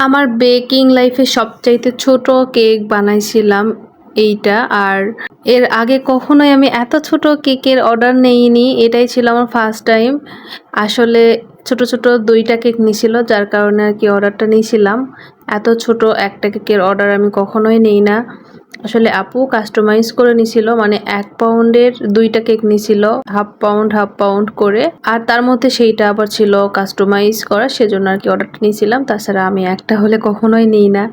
আমার বেকিং লাইফে সবচাইতে ছোট কেক বানাইছিলাম এইটা, আর এর আগে কখনোই আমি এত ছোট কেকের অর্ডার নেইনি, এটাই ছিল আমার ফার্স্ট টাইম আসলে ছোট ছোট দুইটা কেক নিছিল, যার কারণে আর কি অর্ডারটা নিয়েছিলাম এত ছোট একটা কেকের অর্ডার আমি কখনোই নেই না। আসলে আপু কাস্টমাইজ করে নিছিল মানে এক পাউন্ডের দুইটা কেক নিছিল হাফ পাউন্ড হাফ পাউন্ড করে। আর তার মধ্যে সেইটা আবার ছিল কাস্টমাইজ করা, সেজন্য আর কি অর্ডারটা নিয়েছিলাম। তাছাড়া আমি একটা হলে কখনোই নিই না।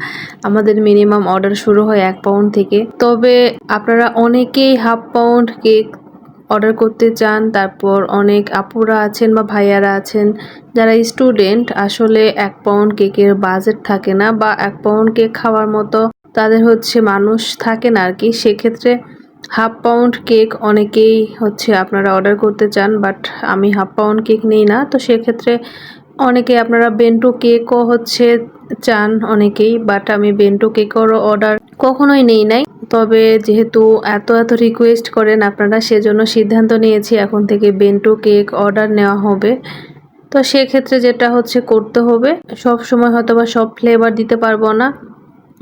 আমাদের মিনিমাম অর্ডার শুরু হয় এক পাউন্ড থেকে। তবে আপনারা অনেকেই হাফ পাউন্ড কেক অর্ডার করতে চান, তারপর অনেক আপুরা আছেন বা ভাইয়ারা আছেন, যারা স্টুডেন্ট আসলে এক পাউন্ড কেকের বাজেট থাকে না বা এক পাউন্ড কেক খাওয়ার মতো তাদের হচ্ছে মানুষ থাকে না আর কি সেক্ষেত্রে হাফ পাউন্ড কেক অনেকেই হচ্ছে আপনারা অর্ডার করতে চান বাট আমি হাফ পাউন্ড কেক নিই না। তো সেক্ষেত্রে অনেকে আপনারা বেন্টো কেকও হচ্ছে চান অনেকেই বাট আমি বেন্টো কেকেরও অর্ডার কখনোই নেই নাই। তবে যেহেতু এত এত রিকোয়েস্ট করেন আপনারা, সেজন্য সিদ্ধান্ত নিয়েছি এখন থেকে বেন্টো কেক অর্ডার নেওয়া হবে। তো সেক্ষেত্রে যেটা হচ্ছে করতে হবে সব সময় হয়তো বা সব ফ্লেভার দিতে পারব না।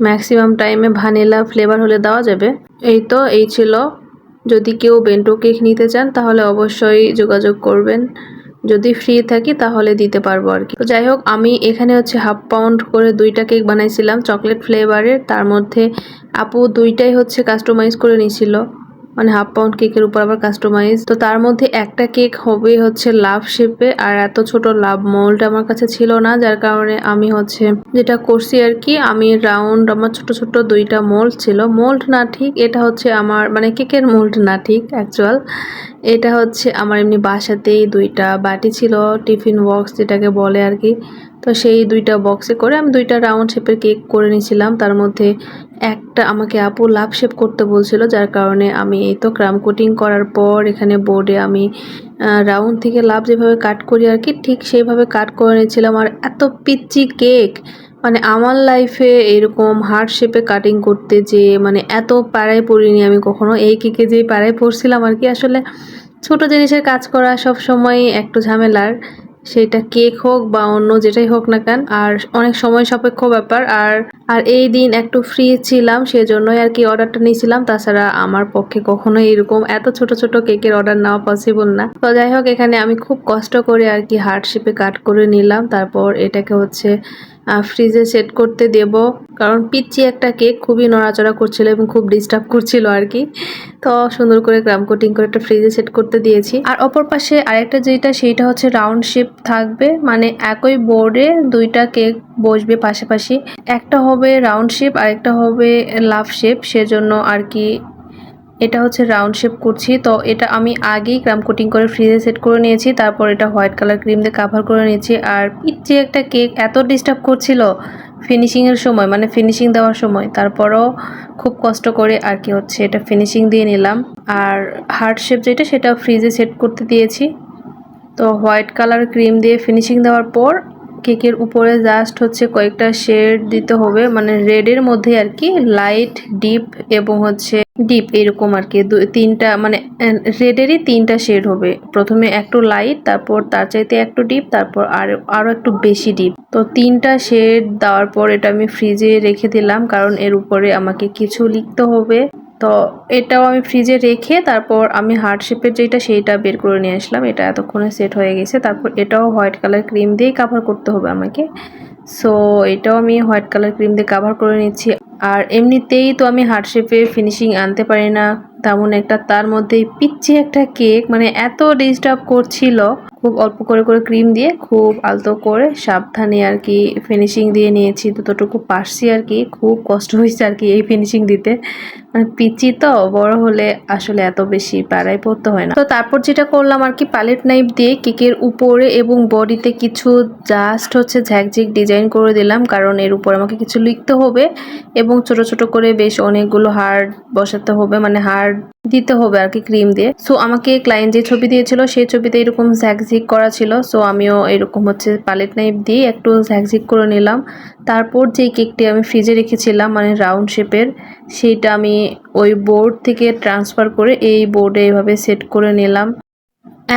ম্যাক্সিমাম টাইমে ভানিলা ফ্লেভার হলে দেওয়া যাবে। এই তো, এই ছিল। যদি কেউ বেন্টো কেক নিতে চান, তাহলে অবশ্যই যোগাযোগ করবেন। যদি ফ্রি থাকি, তাহলে দিতে পারব আর কি। তো যাই হোক, আমি এখানে হচ্ছে হাফ পাউন্ড করে দুইটা কেক বানাইছিলাম চকলেট ফ্লেভারের তার মধ্যে আপু দুইটাই হচ্ছে কাস্টমাইজ করে নিয়েছিল মানে হাফ পাউন্ড কেকের উপর আবার কাস্টমাইজ তো তার মধ্যে একটা কেক হবে হচ্ছে লাভ শেপে আর এত ছোট লাভ মোল্ড আমার কাছে ছিল না, যার কারণে আমি হচ্ছে যেটা করছি আর কি, আমি রাউন্ড আমার ছোট ছোট দুইটা মোল্ড ছিল। মোল্ড না ঠিক, এটা হচ্ছে আমার মানে কেকের মোল্ড না ঠিক অ্যাকচুয়াল এটা হচ্ছে আমার এমনি বাসাতেই দুইটা বাটি ছিল টিফিন বক্স যেটাকে বলে আর কি। তো সেই দুইটা বক্সে করে আমি দুইটা রাউন্ড শেপের কেক করে নিয়েছিলাম। তার মধ্যে একটা আমাকে আপু লাভ শেপ করতে বলছিল, যার কারণে আমি এই তো ক্রাম কোটিং করার পর এখানে বোর্ডে আমি রাউন্ড থেকে লাভ যেভাবে কাট করি আর কি, ঠিক সেইভাবে কাট করে নিয়েছিলাম। আর এত পিচ্চি কেক মানে আমার লাইফে এরকম হার্ড শেপে কাটিং করতে যে মানে এত পাড়ায় পড়িনি আমি কখনো। এই কেকে যে পাড়ায় পড়ছিলাম আর কি, আসলে ছোট জিনিসের কাজ করা সব সময় একটু ঝামেলার। সেটা কেক হোক বা অন্য যেটাই হোক না কেন, আর অনেক সময় সাপেক্ষ ব্যাপার। আর আর এই দিন একটু ফ্রি ছিলাম, সেজন্যই আর কি অর্ডারটা নিয়েছিলাম। তাছাড়া আমার পক্ষে কখনো এরকম এত ছোট ছোট কেকের অর্ডার নেওয়া পসিবল না। তো যাই হোক, এখানে আমি খুব কষ্ট করে আর কি হার্ট শেপে কাট করে নিলাম। তারপর এটাকে হচ্ছে ফ্রিজে সেট করতে দেব। কারণ পিচ্ছি একটা কেক খুবই নড়াচড়া করছিল এবং খুব ডিস্টার্ব করছিল আর কি। তো সুন্দর করে গ্রাম কোটিং করে একটা ফ্রিজে সেট করতে দিয়েছি। আর অপর পাশে আরেকটা যেটা, সেইটা হচ্ছে রাউন্ড শেপ থাকবে। মানে একই বোর্ডে দুইটা কেক বসবে পাশাপাশি। একটা হবে রাউন্ড শেপ আরেকটা হবে লাভ শেপ সেজন্য আর কি এটা হচ্ছে রাউন্ড শেপ করছি তো এটা আমি আগেই ক্রাম কোটিং করে ফ্রিজে সেট করে নিয়েছি, তারপর এটা হোয়াইট কালার ক্রিম দিয়ে কাভার করে নিয়েছি। আর পিচ্ছে একটা কেক এত ডিস্টার্ব করছিল ফিনিশিংয়ের সময় মানে ফিনিশিং দেওয়ার সময়, তারপরও খুব কষ্ট করে আর কি হচ্ছে, এটা ফিনিশিং দিয়ে নিলাম। আর হার্ড শেপ যেটা সেটা ফ্রিজে সেট করতে দিয়েছি। তো হোয়াইট কালার ক্রিম দিয়ে ফিনিশিং দেওয়ার পর কেকের উপরে জাস্ট হচ্ছে কয়েকটা শেড দিতে হবে। মানে রেডের মধ্যে আর কি লাইট ডিপ এবং হচ্ছে ডিপ এরকম আর কি। তিনটা মানে রেডেরই তিনটা শেড হবে। প্রথমে একটু লাইট তারপর তার চাইতে একটু ডিপ তারপর আর আরও একটু বেশি ডিপ তো তিনটা শেড দেওয়ার পর এটা আমি ফ্রিজে রেখে দিলাম, কারণ এর উপরে আমাকে কিছু লিখতে হবে। তো এটাও আমি ফ্রিজে রেখে তারপর আমি হার্ড শেপের যেটা সেইটা বের করে নিয়ে আসলাম। এটা এতক্ষণে সেট হয়ে গেছে। তারপর এটাও হোয়াইট কালার ক্রিম দিয়েই কাভার করতে হবে আমাকে। সো এটাও আমি হোয়াইট কালার ক্রিম দিয়ে কাভার করে নিচ্ছি। আর এমনিতেই তো আমি হার্ড শেপে ফিনিশিং আনতে পারি না। তেমন একটা তার মধ্যে পিচ্ছি একটা কেক মানে এত ডিস্টার্ব করছিল। খুব অল্প করে করে ক্রিম দিয়ে খুব আলতো করে সাবধানে আর কি ফিনিশিং দিয়ে নিয়েছি। ততটুকু পারছি আর কি, খুব কষ্ট হয়েছে আর কি এই ফিনিশিং দিতে। মানে পিচি তো, বড় হলে আসলে এত বেশি পাড়ায় পড়তে হয় না। তো তারপর যেটা করলাম আর কি প্যালেট নাইফ দিয়ে কেকের উপরে এবং বডিতে কিছু জাস্ট হচ্ছে ঝ্যাকঝিক ডিজাইন করে দিলাম, কারণ এর উপর আমাকে কিছু লিখতে হবে এবং ছোট ছোট করে বেশ অনেকগুলো হার্ড বসাতে হবে। মানে হার্ড দিতে হবে আর কি ক্রিম দিয়ে। সো আমাকে ক্লায়েন্ট যে ছবি দিয়েছিল, সেই ছবিতে এরকম ঝ্যাকঝিক করা ছিল। সো আমিও এরকম হচ্ছে প্যালেট নাইফ দিয়ে একটু ঝ্যাকঝিক করে নিলাম। তারপর যেই কেকটি আমি ফ্রিজে রেখেছিলাম মানে রাউন্ড শেপের সেইটা আমি ওই বোর্ড থেকে ট্রান্সফার করে এই বোর্ডে এভাবে সেট করে নিলাম।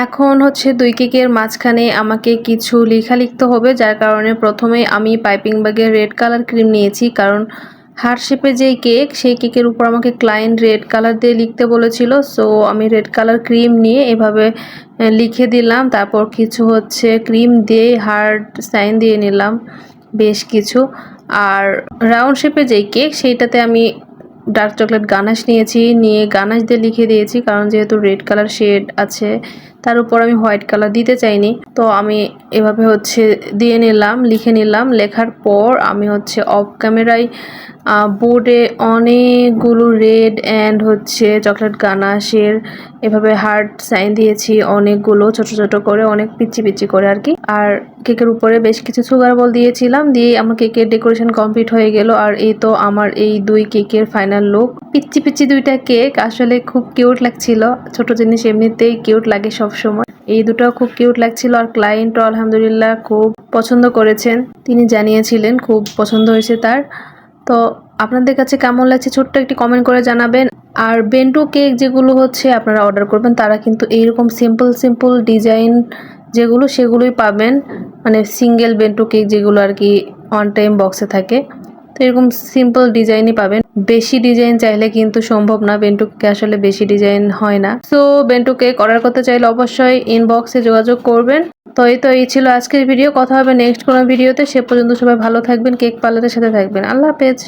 এখন হচ্ছে দুই কেকের মাঝখানে আমাকে কিছু লেখা লিখতে হবে, যার কারণে প্রথমে আমি পাইপিং ব্যাগের রেড কালার ক্রিম নিয়েছি। কারণ হার্ট শেপে যেই কেক, সেই কেকের উপর আমাকে ক্লায়েন্ট রেড কালার দিয়ে লিখতে বলেছিল। সো আমি রেড কালার ক্রিম নিয়ে এভাবে লিখে দিলাম। তারপর কিছু হচ্ছে ক্রিম দিয়ে হার্ট সাইন দিয়ে নিলাম, বেশ কিছু। আর রাউন্ড শেপে যেই কেক, সেইটাতে আমি ডার্ক চকলেট গানাশ নিয়েছি, নিয়ে গানাশ দিয়ে লিখে দিয়েছি, কারণ যেহেতু রেড কালার শেড আছে, তার উপর আমি হোয়াইট কালার দিতে চাইনি। তো আমি এভাবে হচ্ছে দিয়ে নিলাম, লিখে নিলাম। লেখার পর আমি হচ্ছে অফ ক্যামেরায় বোর্ডে অনেকগুলো রেড অ্যান্ড হচ্ছে চকলেট গানাশের এভাবে হার্ট সাইন দিয়েছি, অনেকগুলো ছোট ছোট করে, অনেক পিচি পিচি করে আর কি। আর কেকের উপরে বেশ কিছু সুগার বল দিয়েছিলাম, দিয়ে আমার কেকের ডেকোরেশন কমপ্লিট হয়ে গেল। আর এই তো আমার এই দুই কেকের ফাইনাল লুক পিচ্ছি পিচ্ছি দুইটা কেক আসলে খুব কিউট লাগছিল। ছোট জিনিস এমনিতেই কিউট লাগে সব সময় এই দুটো খুব কিউট লাগছিল আর ক্লায়েন্টও আলহামদুলিল্লাহ খুব পছন্দ করেছেন। তিনি জানিয়েছিলেন খুব পছন্দ হয়েছে তার। তো আপনাদের কাছে কেমন লাগছে? ছোট্ট একটি কমেন্ট করে জানাবেন। আর বেন্টু কেক যেগুলো হচ্ছে আপনারা অর্ডার করবেন, তারা কিন্তু এইরকম সিম্পল সিম্পল ডিজাইন যেগুলো সেগুলোই পাবেন। মানে সিঙ্গেল বেন্টু কেক যেগুলো আর কি অন টাইম বক্সে থাকে। তো এরকম সিম্পল ডিজাইনই পাবেন। বেশি ডিজাইন চাইলে কিন্তু সম্ভব না বেন্টু কেক আসলে বেশি ডিজাইন হয় না। সো বেন্টু কেক অর্ডার করতে চাইলে অবশ্যই ইনবক্সে যোগাযোগ করবেন। তো এই তো, এই ছিল আজকের ভিডিও কথা হবে নেক্সট কোনো ভিডিওতে সে পর্যন্ত সবাই ভালো থাকবেন কেক পার্লারের সাথে থাকবেন। আল্লাহ হাফেজ।